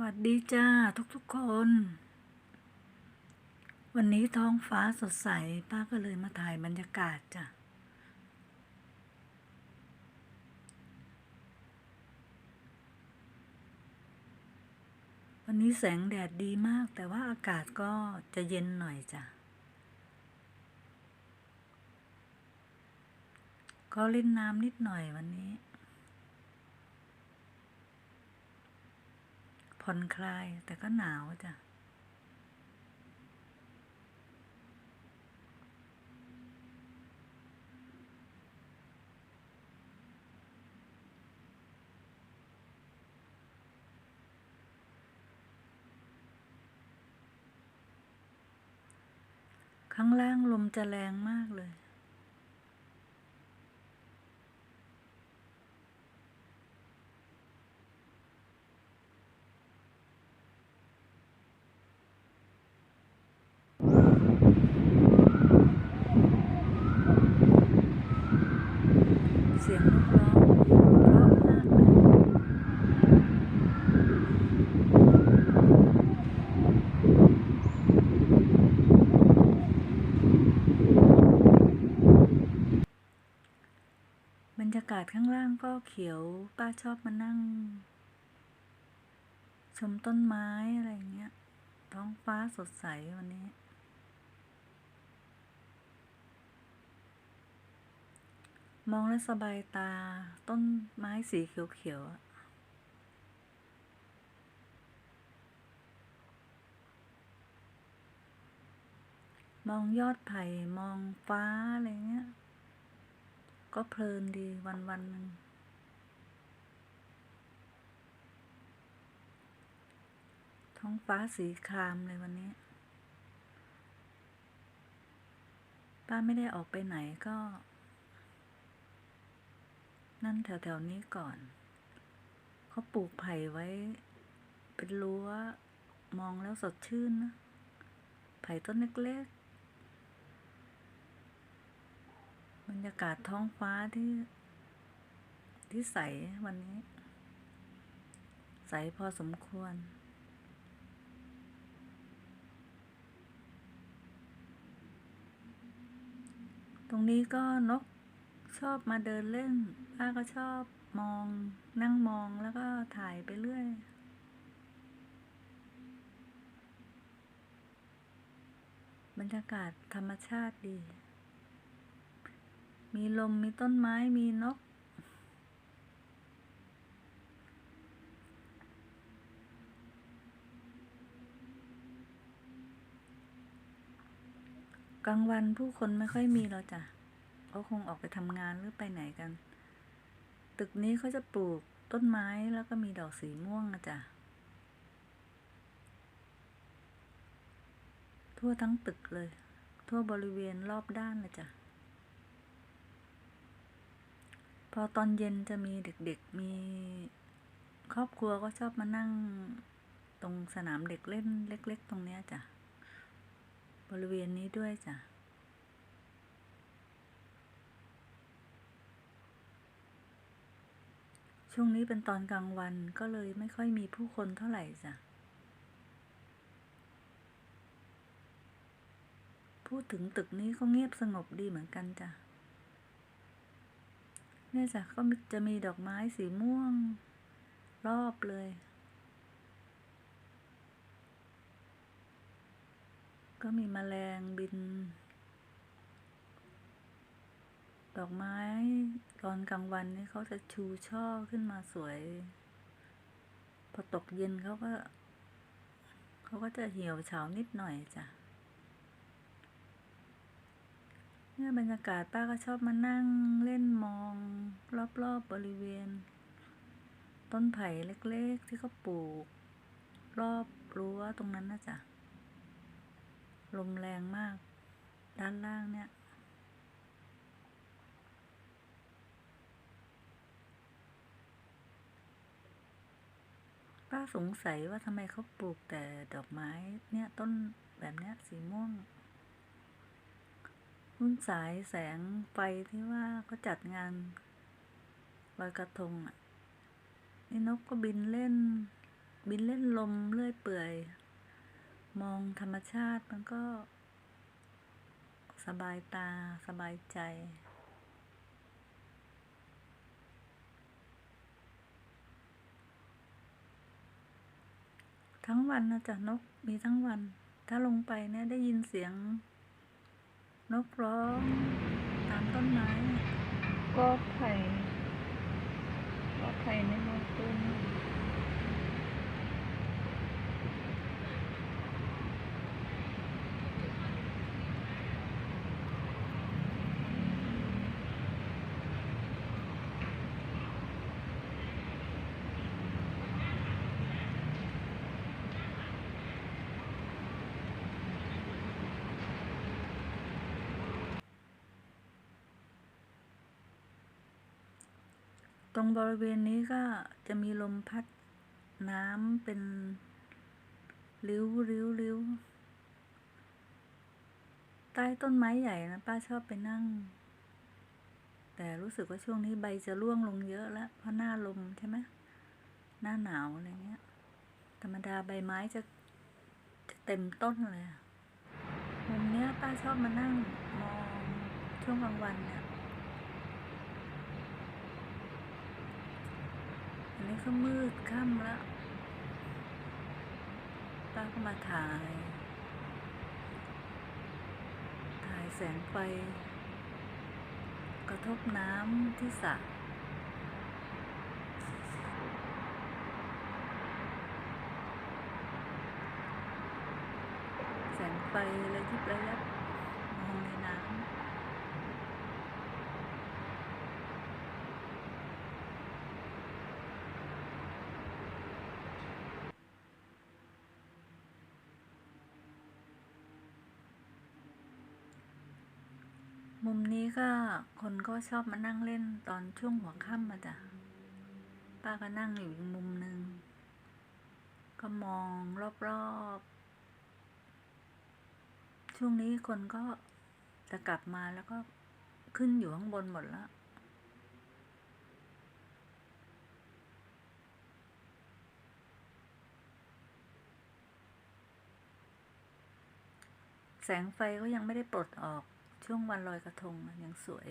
วัสดีจ้าทุกๆคน วันนี้ท้องฟ้าสดใส ป้าก็เลยมาถ่ายบรรยากาศจ้ะ วันนี้แสงแดดดีมาก แต่ว่าอากาศก็จะเย็นหน่อยจ้ะ ก็เล่นน้ำนิดหน่อยวันนี้ ผ่อนคลายแต่ก็หนาวจ้ะ ข้างล่างลมจะแรงมากเลย เสียงนกร้องเพราะมากเลยบรรยากาศข้างล่างก็เขียวป้าชอบมานั่ง ชมต้นไม้อะไรอย่างเงี้ย ท้องฟ้าสดใสวันนี้ มองแล้วสบายตา ต้นไม้สีเขียวๆมองยอดไผ่มองฟ้าอะไรเงี้ย ก็เพลินดีวันวันหนึ่ง ท้องฟ้าสีครามเลยวันนี้ ป้าไม่ได้ออกไปไหนก็ นั่นแถวๆนี้ก่อน เขาปลูกไผ่ไว้ เป็นรั้วมองแล้วสดชื่นนะไผ่ต้นเล็กๆ บรรยากาศท้องฟ้าที่ ที่ใสวันนี้ ใสพอสมควร ตรงนี้ก็นกชอบมาเดินเล่น ป้าก็ชอบมอง นั่งมองแล้วก็ถ่ายไปเรื่อย บรรยากาศธรรมชาติดี มีลมมีต้นไม้มีนก กลางวันผู้คนไม่ค่อยมีหรอกจ้ะเขาคงออกไปทำงานหรือไปไหนกัน ตึกนี้เขาจะปลูกต้นไม้แล้วก็มีดอกสีม่วงนะจ๊ะทั่วทั้งตึกเลย ทั่วบริเวณรอบด้านเลยจ้ะพอตอนเย็นจะมีเด็กๆ มีครอบครัวก็ชอบมานั่งตรงสนามเด็กเล่นเล็ก ๆ ตรงเนี้ยจ้ะ บริเวณนี้ด้วยจ้ะ ช่วงนี้เป็นตอนกลางวันก็เลยไม่ค่อยมีผู้คนเท่าไหร่จ้ะ พูดถึงตึกนี้ก็เงียบสงบดีเหมือนกันจ้ะเนี่ยจ้ะก็จะมีดอกไม้สีม่วง รอบเลย ก็มีแมลงบิน ดอกไม้ตอนกลางวันนี่เขาจะชูช่อขึ้นมาสวย พอตกเย็นเขาก็ เขาก็จะเหี่ยวเฉานิดหน่อยจ้ะเนี่ยบรรยากาศป้าก็ชอบมานั่งเล่นมอง รอบๆบบริเวณ ต้นไผ่เล็กๆที่เขาปลูก รอบรั้วตรงนั้นนะจ๊ะ ลมแรงมาก ด้านล่างเนี่ย ป้าสงสัยว่าทำไมเขาปลูกแต่ดอกไม้เนี่ยต้นแบบเนี้ยสีม่วงรุ่นสายแสงไฟที่ว่าเขาจัดงานลอยกระทงอะนี่นกก็บินเล่น บินเล่นลมเลื่อยเปื่อย มองธรรมชาติมันก็ สบายตาสบายใจ ทั้งวันนะจ๊ะนกมีทั้งวัน ถ้าลงไปเนี่ยได้ยินเสียง นกร้องตามต้นไม้ก็ไผ่ก็ไผ่ในมอต้น ตรงบริเวณนี้ก็จะมีลมพัดน้ำเป็น ริ้วริ้วริ้วใต้ต้นไม้ใหญ่นะป้าชอบไปนั่ง แต่รู้สึกว่าช่วงนี้ใบจะร่วงลงเยอะแล้วเพราะหน้าลมใช่ไหมหน้าหนาวอะไรเงี้ย ธรรมดาใบไม้จะจะเต็มต้นเลยมุมเนี้ยป้าชอบมานั่งมองช่วงกลางวันเนี่ย นี้ก็มืดค่ำแล้วป้าก็มาถ่าย ถ่ายแสงไฟ กระทบน้ำที่สระแสงไฟเลยที่ประยับมองในน้ำ มุมนี้ก็คนก็ชอบมานั่งเล่นตอนช่วงหัวค่ำมาจ้ะ ป้าก็นั่งอยู่อีกมุมหนึ่ง ก็มองรอบๆ ช่วงนี้คนก็จะกลับมาแล้วก็ขึ้นอยู่ข้างบนหมดแล้ว แสงไฟก็ยังไม่ได้ปลดออก ช่วงวันลอยกระทงยังสวย